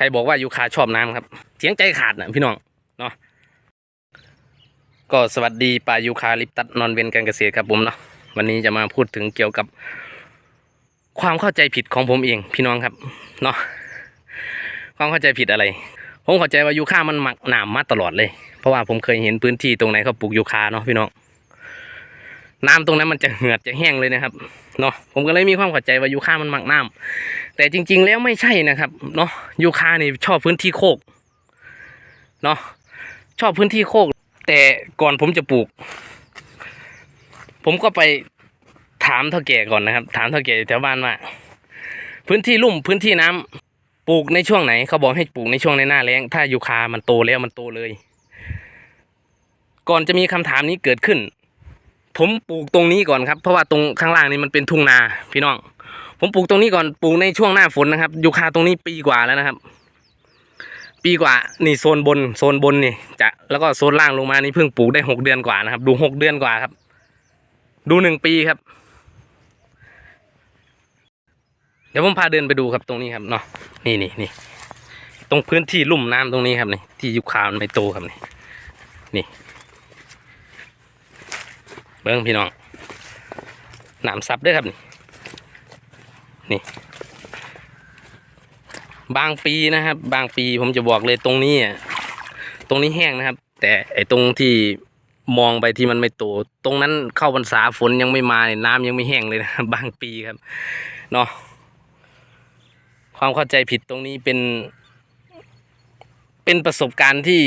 ครบอกว่ายูคาชอบน้ำครับเสียงใจขาดนะพี่น้องเนาะก็สวัสดีปลายูคาลิปตัดนอนเวนการเกษตรครับผมเนาะวันนี้จะมาพูดถึงเกี่ยวกับ ความเข้าใจผิดของผมเองพี่น้องครับเนาะความเข้าใจผิดอะไร ผมเข้าใจว่ายูคามันหมักหนามมาตลอดเลย เพราะว่าผมเคยเห็นพื้นที่ตรงไหนเขาปลูกยูคาเนาะพี่น้อง น้ำตรงนั้นมันจะเหือดจะแห้งเลยนะครับเนาะผมก็เลยมีความเข้าใจว่ายูคามันหมักน้ำแต่จริง ๆ แล้วไม่ใช่นะครับเนาะยูคานี่ชอบพื้นที่โคกเนาะชอบพื้นที่โคก แต่ก่อนผมจะปลูก ผมก็ไปถามเท่าแก่ก่อนนะครับ ถามเท่าแก่แถวบ้านว่าพื้นที่ลุ่มพื้นที่น้ำปลูกในช่วงไหนเขาบอกให้ปลูกในช่วงในหน้าแล้งถ้ายูคามันโตแล้วมันโตเลย ก่อนจะมีคำถามนี้เกิดขึ้น ผมปลูกตรงนี้ก่อนครับ เพราะว่าตรงข้างล่างนี่มันเป็นทุ่งนาพี่น้อง ผมปลูกตรงนี้ก่อนปลูกในช่วงหน้าฝนนะครับยูคาตรงนี้ปีกว่าแล้วนะครับ ปีกว่านี่โซนบนโซนบนนี่จะแล้วก็โซนล่างลงมานี่เพิ่งปลูกได้หกเดือนกว่านะครับ ดูหกเดือนกว่าครับ ดูหนึ่งปีครับ เดี๋ยวผมพาเดินไปดูครับตรงนี้ครับเนาะนี่นี่นี่ตรงพื้นที่ลุ่มน้ำตรงนี้ครับนี่ที่ยุคามันไม่โตครับนี่นี่ เบิ้งพี่น้องน้ำซับด้วยครับนี่นี่ บางปีนะครับ บางปีผมจะบอกเลยตรงนี้ตรงนี้แห้งนะครับ แต่ไอ้ตรงที่มองไปที่มันไม่โต ตรงนั้นเข้าพรรษาฝนยังไม่มาเนี่ยน้ำยังไม่แห้งเลยนะบางปีครับเนาะความเข้าใจผิดตรงนี้เป็น เป็นประสบการณ์ที่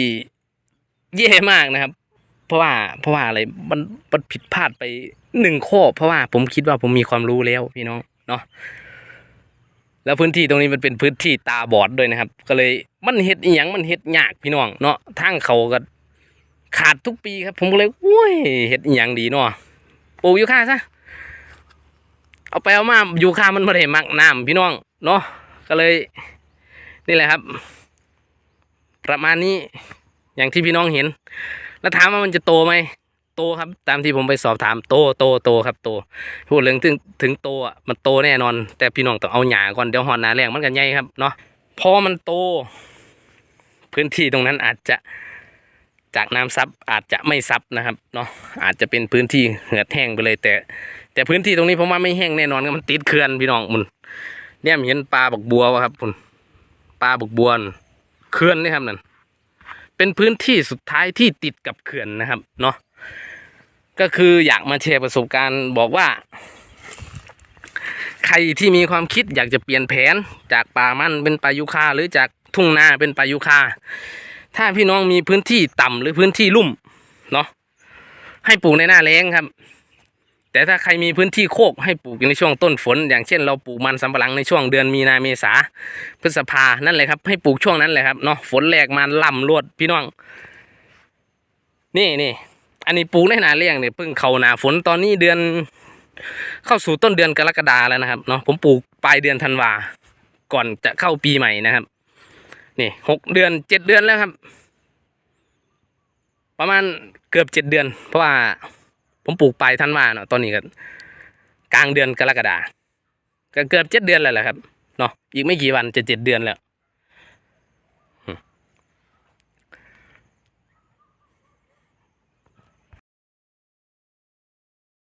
แย่มากนะครับ ราะว่าเพราะว่าอะไรมันมันผิดพลาดไปหนึ่งข้อเพราะว่าผมคิดว่าผมมีความรู้แล้วพี่น้องเนาะแล้วพื้นที่ตรงนี้มันเป็นพื้นที่ตาบอดด้วยนะครับ ก็เลยมันเห็ดอีหยังมันเห็ดยากพี่น้องเนาะทางเขาก็ขาดทุกปีครับผมก็เลยโอ้ยเห็ดอีหยังดีเนาะปลูกยูคาซะเอาไปเอามายูคามันไม่ได้มักน้ำพี่น้องเนาะก็เลยนี่แหละครับ ประมาณนี้อย่างที่พี่น้องเห็น แล้วถามว่ามันจะโตไหมโตครับ ตามที่ผมไปสอบถามโตโตโตครับโตพูดเรื่องถึงถึงโตอะมันโตแน่นอน แต่พี่น้องต้องเอาหญ้าก่อนเดี๋ยวหอนหนาแรงมันกันใหญ่ครับเนาะพอมันโต พื้นที่ตรงนั้นอาจจะจากน้ำซับอาจจะไม่ซับนะครับเนาะอาจจะเป็นพื้นที่เหือดแห้งไปเลย แต่ แต่พื้นที่ตรงนี้ผมว่าไม่แห้งแน่นอนครับมันติดเขื่อนพี่น้องมุนเนี่ยเห็นปลาบักบัววะครับคุณปลาบักบัวนเขื่อนนี่ครับนั่น เป็นพื้นที่สุดท้ายที่ติดกับเขื่อนนะครับเนาะก็คืออยากมาแชร์ประสบการณ์บอกว่า ใครที่มีความคิดอยากจะเปลี่ยนแผนจากป่ามันเป็นป่ายุคาหรือจากทุ่งนาเป็นป่ายุคาถ้าพี่น้องมีพื้นที่ต่ำหรือพื้นที่ลุ่มเนาะให้ปลูกในหน้าแล้งครับ แต่ถ้าใครมีพื้นที่โคกให้ปลูกในช่วงต้นฝน อย่างเช่นเราปลูกมันสำปะหลังในช่วงเดือนมีนาเมษาพฤษภานั่นเลยครับ ให้ปลูกช่วงนั้นเลยครับเนาะฝนแหลกมาล่ำรวดพี่น้อง นี่นี่อันนี้ปลูกในนาเลี้ยงเนี่ยเพิ่งเข้านาฝนตอนนี้เดือน เข้าสู่ต้นเดือนกรกฎาแล้วนะครับเนาะผมปลูกปลายเดือนธันวาก่อนจะเข้าปีใหม่นะครับ นี่หกเดือนเจ็ดเดือนแล้วครับ ประมาณเกือบเจ็ดเดือน เพราะว่า ผมปลูกปลายธันวาเนาะตอนนี้ก็กลางเดือนกรกฎาก็เกือบเจ็ดเดือนแล้วแหละครับเนาะอีกไม่กี่วันจะเจ็ดเดือนแล้ว